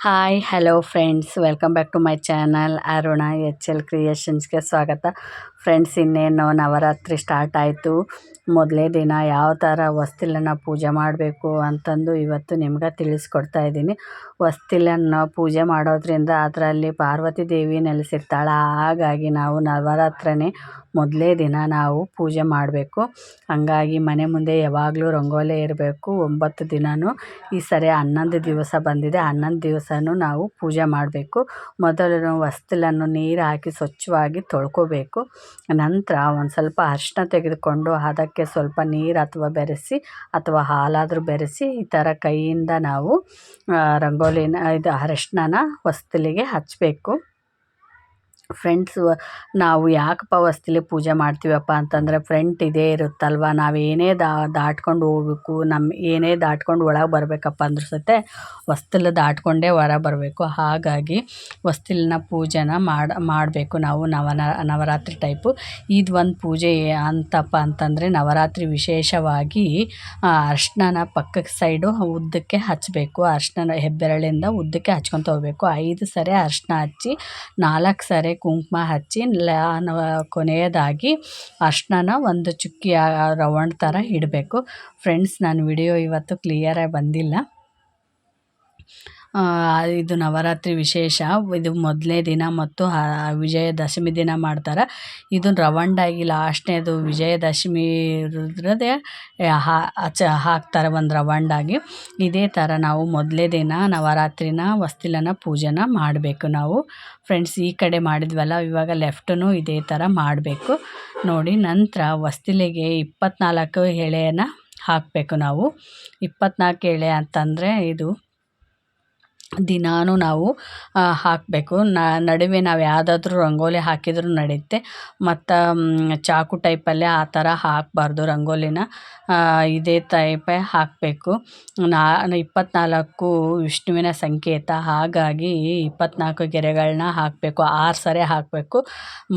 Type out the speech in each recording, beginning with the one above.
Hi hello friends welcome back to my channel Aruna H L ಕ್ರಿಯೇಷನ್ಸ್ಗೆ ಸ್ವಾಗತ. Friends ಇನ್ನೇನು Navratri start ಆಯಿತು. ಮೊದಲೇ ದಿನ ಯಾವ ಥರ ವಸ್ತಿಲನ್ನ ಪೂಜೆ ಮಾಡಬೇಕು ಅಂತಂದು ಇವತ್ತು ನಿಮ್ಗೆ ತಿಳಿಸ್ಕೊಡ್ತಾ ಇದ್ದೀನಿ. ವಸ್ತಿಲನ್ನ ಪೂಜೆ ಮಾಡೋದ್ರಿಂದ ಅದರಲ್ಲಿ ಪಾರ್ವತಿ ದೇವಿ ನೆಲೆಸಿರ್ತಾಳೆ. ಹಾಗಾಗಿ ನಾವು ನವರಾತ್ರನೇ ಮೊದಲೇ ದಿನ ನಾವು ಪೂಜೆ ಮಾಡಬೇಕು. ಹಂಗಾಗಿ ಮನೆ ಮುಂದೆ ಯಾವಾಗಲೂ ರಂಗೋಲಿ ಇರಬೇಕು. ಒಂಬತ್ತು ದಿನವೂ ಈ ಸರಿ ಹನ್ನೊಂದು ದಿವಸ ಬಂದಿದೆ. ಹನ್ನೊಂದು ದಿವಸವೂ ನಾವು ಪೂಜೆ ಮಾಡಬೇಕು. ಮೊದಲು ಹೊಸ್ತಿಲನ್ನು ನೀರು ಹಾಕಿ ಸ್ವಚ್ಛವಾಗಿ ತೊಳ್ಕೊಬೇಕು. ನಂತರ ಒಂದು ಸ್ವಲ್ಪ ಅರಿಶ್ಣ ತೆಗೆದುಕೊಂಡು ಅದಕ್ಕೆ ಸ್ವಲ್ಪ ನೀರು ಅಥವಾ ಬೆರೆಸಿ ಅಥವಾ ಹಾಲಾದರೂ ಬೆರೆಸಿ ಈ ಥರ ಕೈಯಿಂದ ನಾವು ರಂಗೋಲಿನ, ಇದು ಅರಿಶಿನನ ಹೊಸ್ತಿಲಿಗೆ ಹಚ್ಚಬೇಕು ಫ್ರೆಂಡ್ಸು ನಾವು ಯಾಕಪ್ಪ ಹೊಸ್ತಿಲಿ ಪೂಜೆ ಮಾಡ್ತೀವಪ್ಪ ಅಂತಂದರೆ ಫ್ರೆಂಟ್ ಇದೇ ಇರುತ್ತಲ್ವ? ನಾವು ಏನೇ ದಾಟ್ಕೊಂಡು ಹೋಗ್ಬೇಕು ನಮ್ಮ ಏನೇ ದಾಟ್ಕೊಂಡು ಒಳಗೆ ಬರಬೇಕಪ್ಪ ಅಂದ್ರ ಸತೆ ಹೊಸ್ತಿಲು ದಾಟ್ಕೊಂಡೇ ಹೊರ ಬರಬೇಕು. ಹಾಗಾಗಿ ವಸ್ತಿಲಿನ ಪೂಜೆನ ಮಾಡಿ, ಮಾಡಬೇಕು ನಾವು ನವನ, ನವರಾತ್ರಿ ಟೈಪು ಇದು ಒಂದು ಪೂಜೆ ಅಂತಪ್ಪ ಅಂತಂದರೆ ನವರಾತ್ರಿ ವಿಶೇಷವಾಗಿ ಅರ್ಶಿಣನ ಪಕ್ಕಕ್ಕೆ ಸೈಡು ಉದ್ದಕ್ಕೆ ಹಚ್ಚಬೇಕು ಅರ್ಶನ ಹೆಬ್ಬೆರಳಿಂದ ಉದ್ದಕ್ಕೆ ಹಚ್ಕೊತ ಹೋಗಬೇಕು. ಐದು ಸರಿ ಅರ್ಶಿಣ ಹಚ್ಚಿ ನಾಲ್ಕು ಸರಿ ಕುಂಕುಮ ಹಚ್ಚಿ ಕೊನೆಯದಾಗಿ ಅರ್ಶಿಣನ ಒಂದು ಚುಕ್ಕಿ ರೌಂಡ್ ಥರ ಇಡಬೇಕು. ಫ್ರೆಂಡ್ಸ್ ನಾನು ವಿಡಿಯೋ ಇವತ್ತು ಕ್ಲಿಯರಾಗಿ ಬಂದಿಲ್ಲ. ಇದು ನವರಾತ್ರಿ ವಿಶೇಷ. ಇದು ಮೊದಲನೇ ದಿನ ಮತ್ತು ವಿಜಯದಶಮಿ ದಿನ ಮಾಡ್ತಾರೆ. ಇದು ರವಂಡಾಗಿ ಲಾಸ್ಟ್ನೇದು ವಿಜಯದಶಮಿ ಇರೋದ್ರದೇ ಹಾ ಚ ಹಾಕ್ತಾರೆ ಒಂದು ರವಂಡಾಗಿ. ಇದೇ ಥರ ನಾವು ಮೊದಲೇ ದಿನ ನವರಾತ್ರಿನ ವಸ್ತಿಲನ ಪೂಜೆನ ಮಾಡಬೇಕು ನಾವು. ಫ್ರೆಂಡ್ಸ್ ಈ ಕಡೆ ಮಾಡಿದ್ವಲ್ಲ, ಇವಾಗ ಲೆಫ್ಟೂ ಇದೇ ಥರ ಮಾಡಬೇಕು. ನೋಡಿ, ನಂತರ ವಸ್ತಿಲಿಗೆ ಇಪ್ಪತ್ನಾಲ್ಕು ಎಳೆಯನ್ನು ಹಾಕಬೇಕು ನಾವು. ಇಪ್ಪತ್ನಾಲ್ಕು ಎಳೆ ಅಂತಂದರೆ ಇದು ದಿನಾನು ನಾವು ಹಾಕಬೇಕು. ನಡುವೆ ನಾವು ಯಾವುದಾದ್ರೂ ರಂಗೋಲಿ ಹಾಕಿದರೂ ನಡೆಯುತ್ತೆ ಮತ್ತು ಚಾಕು ಟೈಪಲ್ಲೇ ಆ ಥರ ಹಾಕಬಾರ್ದು ರಂಗೋಲಿನ. ಇದೇ ಟೈಪೇ ಹಾಕಬೇಕು. ನಾನು ಇಪ್ಪತ್ನಾಲ್ಕು ವಿಷ್ಣುವಿನ ಸಂಕೇತ. ಹಾಗಾಗಿ ಇಪ್ಪತ್ನಾಲ್ಕು ಗೆರೆಗಳನ್ನ ಹಾಕಬೇಕು. ಆರು ಸರಿ ಹಾಕಬೇಕು.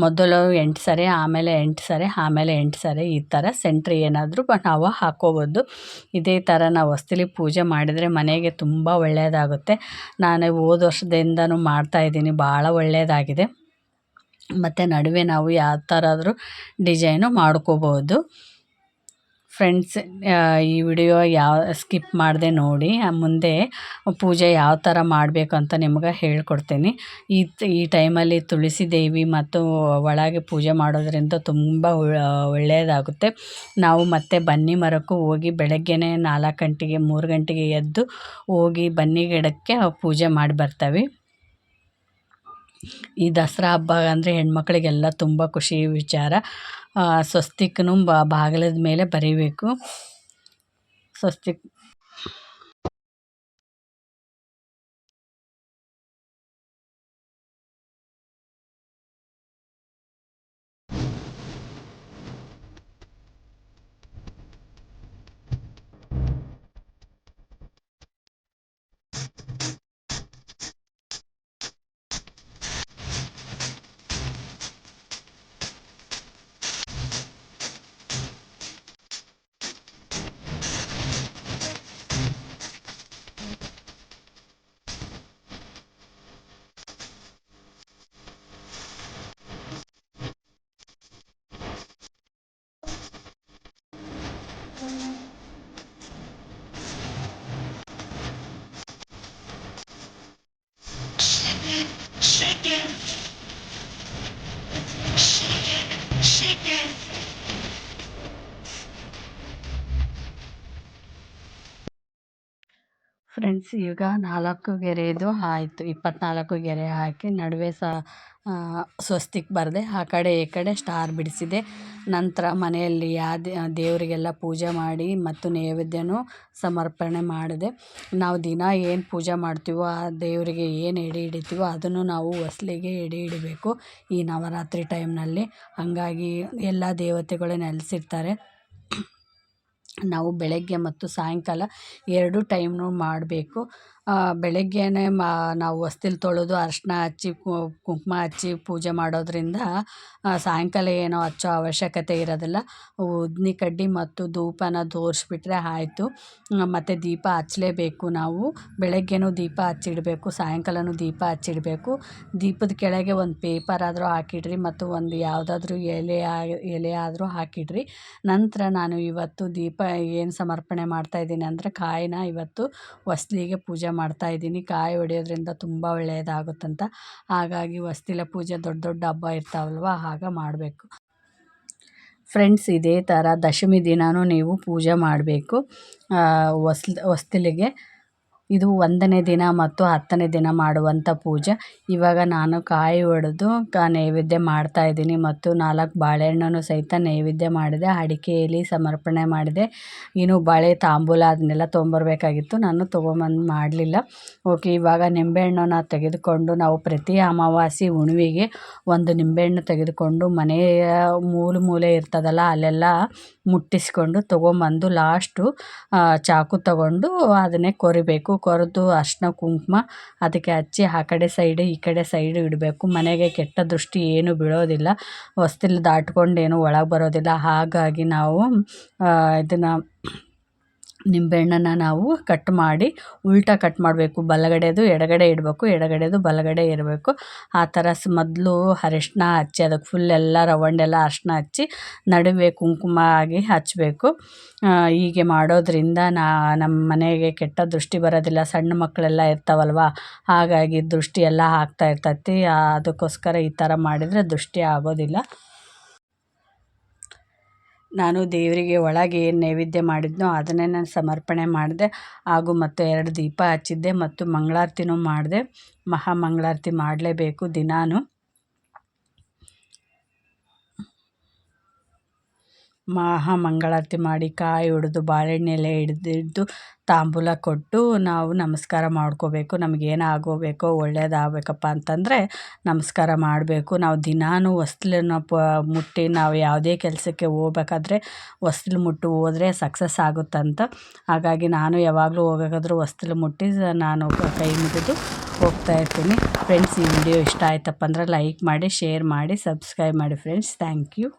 ಮೊದಲು ಎಂಟು ಸರಿ, ಆಮೇಲೆ ಎಂಟು ಸರಿ, ಆಮೇಲೆ ಎಂಟು ಸರಿ ಈ ಥರ ಸೆಂಟ್ರಿ ಏನಾದರೂ ನಾವು ಹಾಕ್ಕೋಬೋದು ಇದೇ ಥರ ನಾವು ಹೊಸ್ತಿಲಿ ಪೂಜೆ ಮಾಡಿದರೆ ಮನೆಗೆ ತುಂಬ ಒಳ್ಳೆಯದಾಗುತ್ತೆ ನಾನು ಹೋದ ವರ್ಷದಿಂದನೂ ಮಾಡ್ತಾಯಿದ್ದೀನಿ ಭಾಳ ಒಳ್ಳೆಯದಾಗಿದೆ ಮತ್ತು ನಡುವೆ ನಾವು ಯಾವ ಥರ ಆದರೂ ಡಿಸೈನು ಮಾಡ್ಕೋಬೋದು. ಫ್ರೆಂಡ್ಸ್ ಈ ವಿಡಿಯೋ ಯಾವ ಸ್ಕಿಪ್ ಮಾಡದೆ ನೋಡಿ. ಮುಂದೆ ಪೂಜೆ ಯಾವ ಥರ ಮಾಡಬೇಕು ಅಂತ ನಿಮ್ಗೆ ಹೇಳ್ಕೊಡ್ತೀನಿ. ಈ ಈ ಟೈಮಲ್ಲಿ ತುಳಸಿ ದೇವಿ ಮತ್ತು ಒಳಗೆ ಪೂಜೆ ಮಾಡೋದರಿಂದ ತುಂಬ ಒಳ್ಳೆಯದಾಗುತ್ತೆ. ನಾವು ಮತ್ತೆ ಬನ್ನಿ ಮರಕ್ಕೂ ಹೋಗಿ ಬೆಳಗ್ಗೆನೇ ನಾಲ್ಕು ಗಂಟೆಗೆ, ಮೂರು ಗಂಟೆಗೆ ಎದ್ದು ಹೋಗಿ ಬನ್ನಿ ಗಿಡಕ್ಕೆ ಪೂಜೆ ಮಾಡಿ ಬರ್ತೀವಿ. ಈ ದಸರಾ ಹಬ್ಬ ಅಂದರೆ ಹೆಣ್ಮಕ್ಳಿಗೆಲ್ಲ ತುಂಬ ಖುಷಿ ವಿಚಾರ. ಸ್ವಸ್ತಿಕ್ನು ಬಾಗಿಲದ ಮೇಲೆ ಬರೀಬೇಕು. ಸ್ವಸ್ತಿಕ್ ಫ್ರೆಂಡ್ಸ್, ಈಗ ನಾಲ್ಕು ಗೆರೆದು ಆಯಿತು, ಇಪ್ಪತ್ನಾಲ್ಕು ಗೆರೆ ಹಾಕಿ ನಡುವೆ ಸಹ ಸ್ವಸ್ತಿಕ್ ಬರದೆ. ಆ ಕಡೆ, ಈ ಕಡೆ ಸ್ಟಾರ್ ಬಿಡಿಸಿದೆ. ನಂತರ ಮನೆಯಲ್ಲಿ ಯಾ ದೇವರಿಗೆಲ್ಲ ಪೂಜೆ ಮಾಡಿ ಮತ್ತು ನೈವೇದ್ಯನೂ ಸಮರ್ಪಣೆ ಮಾಡಿದೆ. ನಾವು ದಿನ ಏನು ಪೂಜೆ ಮಾಡ್ತೀವೋ, ಆ ದೇವರಿಗೆ ಏನು ಎಡೆ ಹಿಡಿತೀವೋ, ಅದನ್ನು ನಾವು ಹೊಸ್ಲಿಗೆ ಎಡೆ ಹಿಡಬೇಕು ಈ ನವರಾತ್ರಿ ಟೈಮ್ನಲ್ಲಿ. ಹಾಗಾಗಿ ಎಲ್ಲ ದೇವತೆಗಳು ನೆಲೆಸಿರ್ತಾರೆ. ನಾವು ಬೆಳಗ್ಗೆ ಮತ್ತು ಸಾಯಂಕಾಲ ಎರಡು ಟೈಮ್ನು ಮಾಡಬೇಕು. ಬೆಳಗ್ಗೆನೇ ಮಾ, ನಾವು ಹೊಸ್ತಿಲ್ ತೊಳೆದು ಅರಿಶಿನ ಹಚ್ಚಿ ಕುಂಕುಮ ಹಚ್ಚಿ ಪೂಜೆ ಮಾಡೋದರಿಂದ ಸಾಯಂಕಾಲ ಏನೋ ಹಚ್ಚೋ ಅವಶ್ಯಕತೆ ಇರೋದಿಲ್ಲ. ಉದ್ನಿ ಕಡ್ಡಿ ಮತ್ತು ಧೂಪನ ತೋರಿಸ್ಬಿಟ್ರೆ ಆಯ್ತು. ಮತ್ತು ದೀಪ ಹಚ್ಚಲೇಬೇಕು ನಾವು. ಬೆಳಗ್ಗೆನೂ ದೀಪ ಹಚ್ಚಿಡಬೇಕು, ಸಾಯಂಕಾಲನೂ ದೀಪ ಹಚ್ಚಿಡಬೇಕು. ದೀಪದ ಕೆಳಗೆ ಒಂದು ಪೇಪರ್ ಆದರೂ ಹಾಕಿಡ್ರಿ ಮತ್ತು ಒಂದು ಯಾವುದಾದ್ರೂ ಎಲೆ ಎಲೆ ಆದರೂ ಹಾಕಿಡ್ರಿ. ನಂತರ ನಾನು ಇವತ್ತು ದೀಪ ಏನು ಸಮರ್ಪಣೆ ಮಾಡ್ತಾಯಿದ್ದೀನಿ ಅಂದರೆ ಕಾಯಿನ ಇವತ್ತು ಹೊಸ್ಲಿಗೆ ಪೂಜೆ ಮಾಡ್ತಾಯಿದ್ದೀನಿ ಕಾಯಿ ಹೊಡೆಯೋದ್ರಿಂದ ತುಂಬ ಒಳ್ಳೆಯದಾಗುತ್ತಂತ. ಹಾಗಾಗಿ ವಸ್ತಿಲ ಪೂಜೆ ದೊಡ್ಡ ದೊಡ್ಡ ಹಬ್ಬ ಇರ್ತಾವಲ್ವ ಆಗ ಮಾಡಬೇಕು. ಫ್ರೆಂಡ್ಸ್ ಇದೇ ಥರ ದಶಮಿ ದಿನವೂ ನೀವು ಪೂಜೆ ಮಾಡಬೇಕು. ಹೊಸ್ಲ್ ಹೊಸ್ತಿಲಿಗೆ ಇದು ಒಂದನೇ ದಿನ ಮತ್ತು ಹತ್ತನೇ ದಿನ ಮಾಡುವಂಥ ಪೂಜೆ. ಇವಾಗ ನಾನು ಕಾಯಿ ಒಡೆದು ಕ ನೈವೇದ್ಯ ಮಾಡ್ತಾಯಿದ್ದೀನಿ ಮತ್ತು ನಾಲ್ಕು ಬಾಳೆಹಣ್ಣನ್ನು ಸಹಿತ ನೈವೇದ್ಯ ಮಾಡಿದೆ, ಅಡಿಕೆಯಲ್ಲಿ ಸಮರ್ಪಣೆ ಮಾಡಿದೆ. ಇನ್ನು ಬಾಳೆ ತಾಂಬೂಲ ಅದನ್ನೆಲ್ಲ ತೊಗೊಂಬರ್ಬೇಕಾಗಿತ್ತು ನಾನು ತೊಗೊಂಬಂದು ಮಾಡಲಿಲ್ಲ. ಓಕೆ, ಇವಾಗ ನಿಂಬೆಹಣ್ಣನ್ನು ತೆಗೆದುಕೊಂಡು ನಾವು ಪ್ರತಿ ಅಮಾವಾಸಿ ಹುಣ್ಣಿಮೆಗೆ ಒಂದು ನಿಂಬೆಹಣ್ಣು ತೆಗೆದುಕೊಂಡು ಮನೆಯ ಮೂಲೆ ಮೂಲೆ ಇರ್ತದಲ್ಲ, ಅಲ್ಲೆಲ್ಲ ಮುಟ್ಟಿಸ್ಕೊಂಡು ತೊಗೊಂಬಂದು ಲಾಸ್ಟು ಚಾಕು ತಗೊಂಡು ಅದನ್ನೇ ಕೊರಿಬೇಕು. ಕೊರೆದು ಅರಿಶಿನ ಕುಂಕುಮ ಅದಕ್ಕೆ ಹಚ್ಚಿ ಆ ಕಡೆ ಸೈಡು ಈ ಕಡೆ ಸೈಡು ಇಡಬೇಕು. ಮನೆಗೆ ಕೆಟ್ಟ ದೃಷ್ಟಿ ಏನು ಬೀಳೋದಿಲ್ಲ. ಹೊಸ್ತಿಲು ದಾಟ್ಕೊಂಡು ಏನು ಒಳಗೆ ಬರೋದಿಲ್ಲ. ಹಾಗಾಗಿ ನಾವು ಇದನ್ನು ನಿಂಬೆಹಣ್ಣನ್ನು ನಾವು ಕಟ್ ಮಾಡಿ ಉಲ್ಟಾ ಕಟ್ ಮಾಡಬೇಕು. ಬಲಗಡೆದು ಎಡಗಡೆ ಇಡಬೇಕು, ಎಡಗಡೆದು ಬಲಗಡೆ ಇರಬೇಕು. ಆ ಥರ ಸ್ ಮೊದಲು ಅರಿಶಿನ ಹಚ್ಚಿ, ಅದಕ್ಕೆ ಫುಲ್ ಎಲ್ಲ ರವಂಡೆಲ್ಲ ಅರಿಶಿನ ಹಚ್ಚಿ ನಡುವೆ ಕುಂಕುಮ ಆಗಿ ಹಚ್ಚಬೇಕು ಹೀಗೆ ಮಾಡೋದರಿಂದ ನಮ್ಮ ಮನೆಗೆ ಕೆಟ್ಟ ದೃಷ್ಟಿ ಬರೋದಿಲ್ಲ. ಸಣ್ಣ ಮಕ್ಕಳೆಲ್ಲ ಇರ್ತಾವಲ್ವ? ಹಾಗಾಗಿ ದೃಷ್ಟಿ ಎಲ್ಲ ಆಗ್ತಾ ಇರ್ತೈತಿ. ಅದಕ್ಕೋಸ್ಕರ ಈ ಥರ ಮಾಡಿದರೆ ದೃಷ್ಟಿ ಆಗೋದಿಲ್ಲ. ನಾನು ದೇವರಿಗೆ ಒಳಗೆ ಏನು ನೈವೇದ್ಯ ಮಾಡಿದ್ನೋ ಅದನ್ನೇ ನಾನು ಸಮರ್ಪಣೆ ಮಾಡಿದೆ. ಹಾಗೂ ಮತ್ತು ಎರಡು ದೀಪ ಹಚ್ಚಿದ್ದೆ ಮತ್ತು ಮಂಗಳಾರ್ತಿನೂ ಮಾಡಿದೆ. ಮಹಾ ಮಂಗಳಾರತಿ ಮಾಡಲೇಬೇಕು ದಿನಾನು. ಮಹಾ ಮಂಗಳಾರತಿ ಮಾಡಿ ಕಾಯಿ ಹೊಡೆದು ಬಾಳೆಣ್ಣೆಲೆ ಹಿಡಿದಿದ್ದು ತಾಂಬೂಲ ಕೊಟ್ಟು ನಾವು ನಮಸ್ಕಾರ ಮಾಡ್ಕೋಬೇಕು. ನಮಗೇನು ಒಳ್ಳೇದಾಗಬೇಕಪ್ಪ ಅಂತಂದರೆ ನಮಸ್ಕಾರ ಮಾಡಬೇಕು. ನಾವು ದಿನಾನು ಹೊಸ್ಲನ್ನ ಪ ಮುಟ್ಟಿ ನಾವು ಯಾವುದೇ ಕೆಲಸಕ್ಕೆ ಹೋಗ್ಬೇಕಾದ್ರೆ ಹೊಸ್ಲು ಮುಟ್ಟು ಹೋದ್ರೆ ಸಕ್ಸಸ್ ಆಗುತ್ತಂತ. ಹಾಗಾಗಿ ನಾನು ಯಾವಾಗಲೂ ಹೋಗಬೇಕಾದ್ರೂ ಹೊಸ್ಲು ಮುಟ್ಟಿ ನಾನು ಕೈ ಮುಗಿದು ಹೋಗ್ತಾ ಇರ್ತೀನಿ. ಫ್ರೆಂಡ್ಸ್, ಈ ವಿಡಿಯೋ ಇಷ್ಟ ಆಯ್ತಪ್ಪ ಅಂದ್ರೆ ಲೈಕ್ ಮಾಡಿ, ಶೇರ್ ಮಾಡಿ, ಸಬ್ಸ್ಕ್ರೈಬ್ ಮಾಡಿ ಫ್ರೆಂಡ್ಸ್. Thank you.